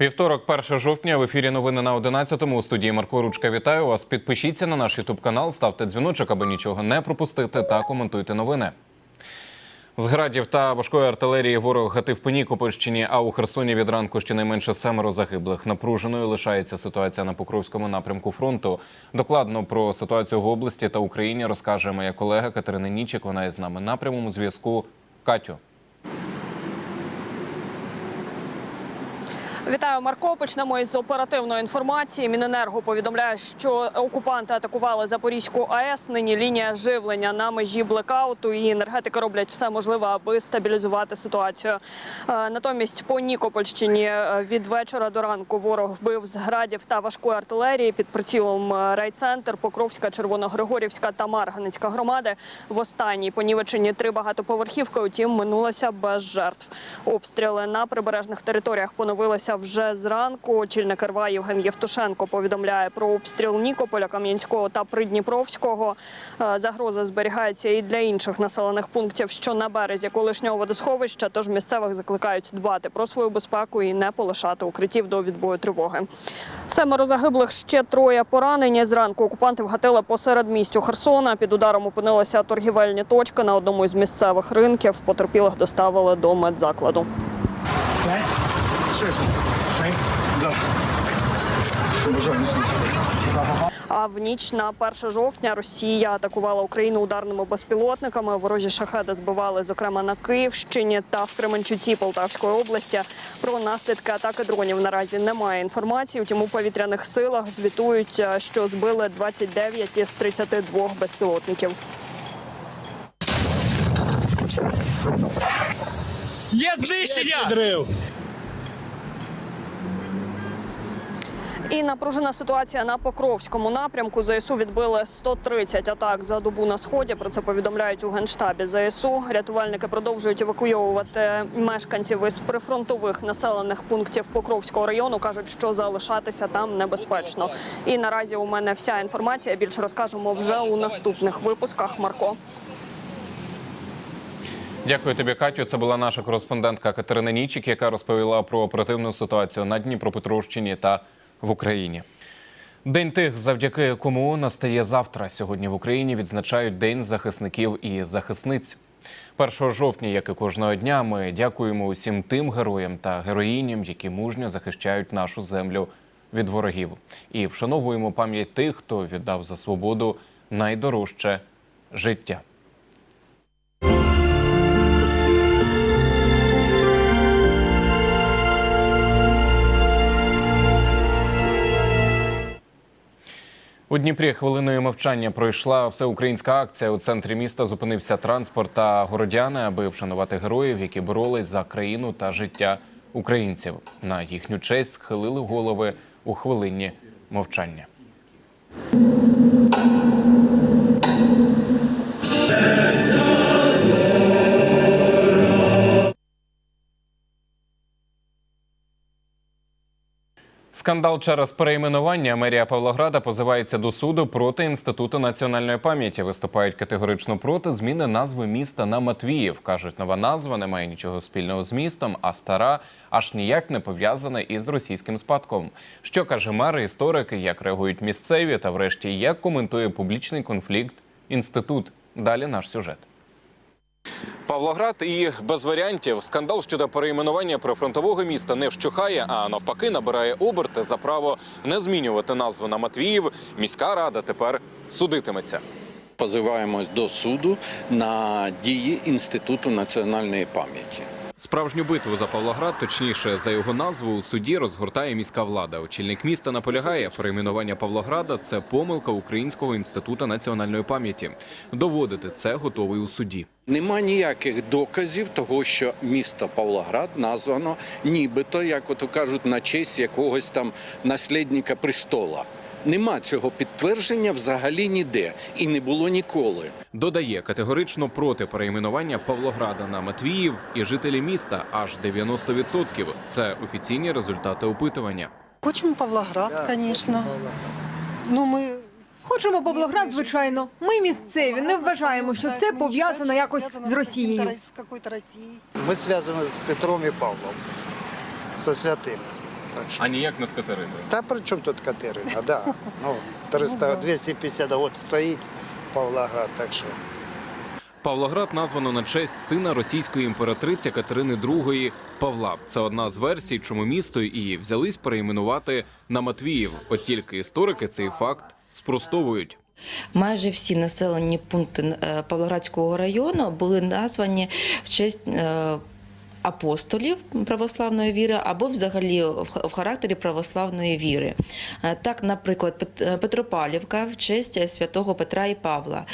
Вівторок, 1 жовтня, в ефірі новини на 11-му. У студії Марко Ручка вітаю вас. Підпишіться на наш Ютуб канал, ставте дзвіночок, аби нічого не пропустити, та коментуйте новини. З градів та важкої артилерії ворог гатив по Нікопольщині, а у Херсоні від ранку щонайменше семеро загиблих. Напруженою лишається ситуація на Покровському напрямку фронту. Докладно про ситуацію в області та Україні розкаже моя колега Катерина Нічик. Вона із нами на прямому зв'язку. Катю. Вітаю, Марко. Почнемо із оперативної інформації. Міненерго повідомляє, що окупанти атакували Запорізьку АЕС. Нині лінія живлення на межі блекауту. І енергетики роблять все можливе, аби стабілізувати ситуацію. Е, Натомість по Нікопольщині е, від вечора до ранку ворог бив з градів та важкої артилерії під прицілом е, райцентр, Покровська, Червоногригорівська та Марганицька громади. В останній понівеченні три багатоповерхівки. Утім, минулося без жертв. Обстріли на прибережних територіях поновилися вже зранку. Очільник РВА Євген Євтушенко повідомляє про обстріл Нікополя, Кам'янського та Придніпровського. Е, Загроза зберігається і для інших населених пунктів, що на березі колишнього водосховища. Тож місцевих закликають дбати про свою безпеку і не полишати укриттів до відбою тривоги. Семеро загиблих ще троє поранені. Зранку окупанти вгатили посеред містю Херсона. Під ударом опинилися торгівельні точки на одному із місцевих ринків. Потерпілих доставили до медзакладу. Пять? А в ніч на 1 жовтня Росія атакувала Україну ударними безпілотниками. Ворожі шахеди збивали, зокрема на Київщині та в Кременчуці Полтавської області. Про наслідки атаки дронів наразі немає інформації. Утім, у повітряних силах звітують, е, що збили 29 із 32 безпілотників. Є знищення! І напружена ситуація на Покровському напрямку. ЗСУ відбили 130 атак за добу на сході. Про це повідомляють у генштабі ЗСУ. Рятувальники продовжують евакуйовувати мешканців із прифронтових населених пунктів Покровського району. кажуть, що залишатися там небезпечно. І наразі у мене вся інформація. Більше розкажемо вже у наступних випусках. Марко. Дякую тобі, Катю. Це була наша кореспондентка Катерина Нічик, яка розповіла про оперативну ситуацію на Дніпропетровщині та в Україні. День тих, завдяки кому настає завтра. Сьогодні в Україні відзначають День захисників і захисниць. 1 жовтня, як і кожного дня, ми дякуємо усім тим героям та героїням, які мужньо захищають нашу землю від ворогів, і вшановуємо пам'ять тих, хто віддав за свободу найдорожче життя. У Дніпрі хвилиною мовчання пройшла всеукраїнська акція. У центрі міста зупинився транспорт та городяни, аби вшанувати героїв, які боролись за країну та життя українців. На їхню честь схилили голови у хвилині мовчання. Скандал через перейменування мерія Павлограда позивається до суду проти інституту національної пам'яті. Виступають категорично проти зміни назви міста на Матвіїв. кажуть, нова назва не має нічого спільного з містом, а стара аж ніяк не пов'язана із російським спадком. Що каже мер, історики, як реагують місцеві, та врешті як коментує публічний конфлікт інститут. Далі наш сюжет. Павлоград і без варіантів скандал щодо перейменування прифронтового міста не вщухає, а навпаки набирає оберти за право не змінювати назву на Матвіїв. Міська рада тепер судитиметься. Позиваємось до суду на дії Інституту національної пам'яті. Справжню битву за Павлоград, точніше за його назву, у суді розгортає міська влада. Очільник міста наполягає, перейменування Павлограда це помилка Українського інституту національної пам'яті. Доводити це готовий у суді. Нема ніяких доказів того, що місто Павлоград названо нібито, як ото кажуть, на честь якогось там наслідника престола. Нема цього підтвердження взагалі ніде і не було ніколи. Додає категорично проти перейменування Павлограда на Матвіїв і жителі міста аж 90%. Це офіційні результати опитування. Хочемо Павлоград, звісно. Ну, ми Хочемо Павлоград, звичайно. Ми місцеві, не вважаємо, що це пов'язано якось з Росією. Ми зв'язані з Петром і Павлом, со святими. Так що. А ніяк не з Катериною. Та при чому тут Катерина? Да. Ну, 300, 250 год стоїть Павлоград, так що. Павлоград названо на честь сина російської імператриці Катерини II Павла. Це одна з версій, чому місто і взялись перейменувати на Матвіїв. От тільки історики цей факт спростовують. Майже всі населені пункти е, Павлоградського району були названі в честь е, апостолів православної віри або взагалі в ха- в характері православної віри. Е, Так, наприклад, е, Петропавлівка в честь святого Петра і Павла,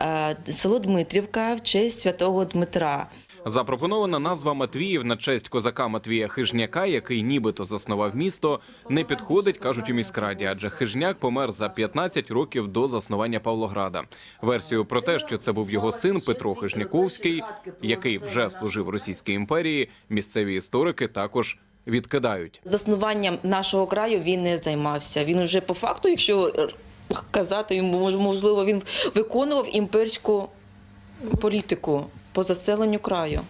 е, село Дмитрівка в честь святого Дмитра. Запропонована назва Матвіїв на честь козака Матвія Хижняка, який нібито заснував місто, не підходить, кажуть у міськраді, адже Хижняк помер за 15 років до заснування Павлограда. Версію про те, що це був його син Петро Хижняковський, який вже служив Російській імперії, місцеві історики також відкидають. Заснуванням нашого краю він не займався. Він вже по факту, якщо казати, мож- можливо, він виконував імперську політику по заселенню краю.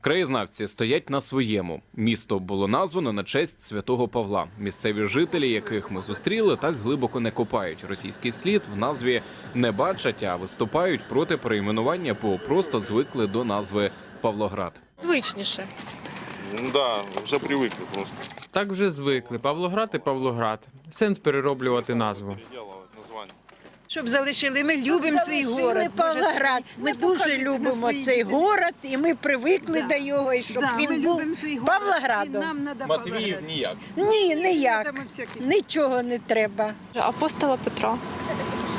Краєзнавці стоять на своєму. Місто було названо на честь святого Павла. Місцеві жителі, яких ми зустріли, так глибоко не копають. Російський слід в назві не бачать, а виступають проти перейменування, бо просто звикли до назви Павлоград. Звичніше. Ну да, вже привикли просто. Так вже звикли. Павлоград і Павлоград. Сенс перероблювати назву. Щоб залишили, ми любимо свій город. Павлоград. Ми дуже любимо цей город, і ми привикли до його, і щоб він був Павлоградом. ніяк. Ні, ніяк. Нічого не треба. Апостола Петра.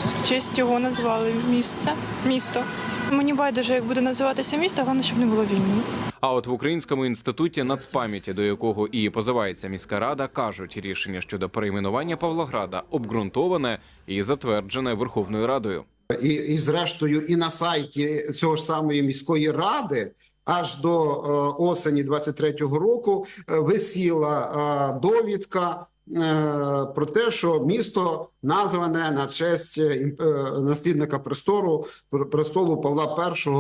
В честь його назвали місце, місто. Мені байдуже, як буде називатися місто, головне, щоб не було війни. А от в Українському інституті нацпам'яті, до якого і позивається міська рада, кажуть, рішення щодо перейменування Павлограда обґрунтоване і затверджене Верховною Радою. і, і зрештою, і на сайті цього ж самої міської ради. Аж до е, осені 23-го року е, висіла е, довідка про те, що місто назване на честь е, е, наслідника престолу престолу Павла І е, е,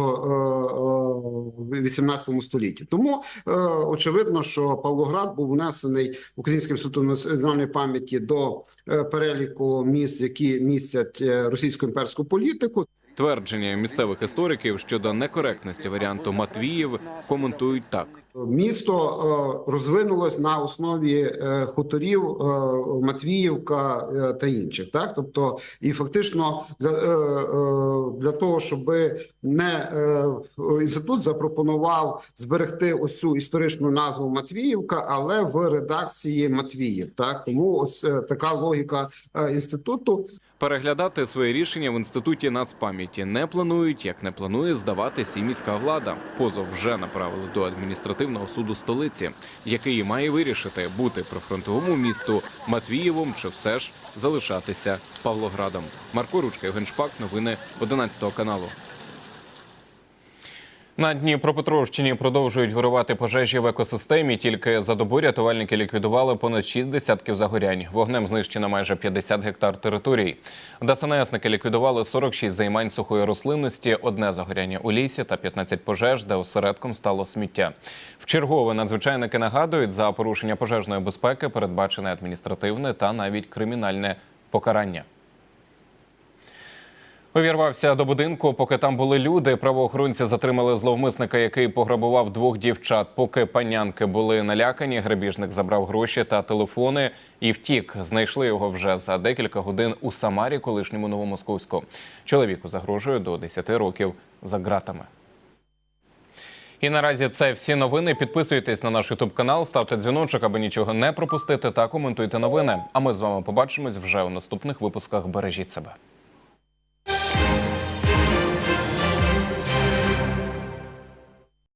в 18 столітті. Тому е, очевидно, що Павлоград був внесений Українським інститутом національної пам'яті до е, переліку міст, які містять е, російсько імперську політику. Твердження місцевих істориків щодо некоректності варіанту Матвіїв коментують так. Місто е, розвинулось на основі е, хуторів е, Матвіївка та інших. Так, тобто, і фактично для, для того, щоб не інститут запропонував зберегти ось цю історичну назву Матвіївка, але в редакції Матвіїв. Так, тому ось така логіка інституту. Переглядати своє рішення в інституті нацпам'яті не планують, як не планує здаватись і міська влада. Позов вже направили до адміністративного суду столиці, який має вирішити бути прифронтовому місту Матвієвом чи все ж залишатися Павлоградом. Марко Ручка, Євген Шпак, новини 11 каналу. На Дніпропетровщині продовжують горувати пожежі в екосистемі. Тільки за добу рятувальники ліквідували понад 6 десятків загорянь. Вогнем знищено майже 50 гектар територій. ДСНСники ліквідували 46 займань сухої рослинності, одне загоряння у лісі та 15 пожеж, де осередком стало сміття. Вчергове надзвичайники нагадують, за порушення пожежної безпеки передбачене адміністративне та навіть кримінальне покарання. Увірвався до будинку, поки там були люди. Правоохоронці затримали зловмисника, який пограбував двох дівчат. Поки панянки були налякані, грабіжник забрав гроші та телефони і втік. Знайшли його вже за декілька годин у Самарі, колишньому Новомосковську. Чоловіку загрожує до 10 років за ґратами. І наразі це всі новини. Підписуйтесь на наш Ютуб канал, ставте дзвіночок, аби нічого не пропустити, та коментуйте новини. А ми з вами побачимось вже у наступних випусках. Бережіть себе.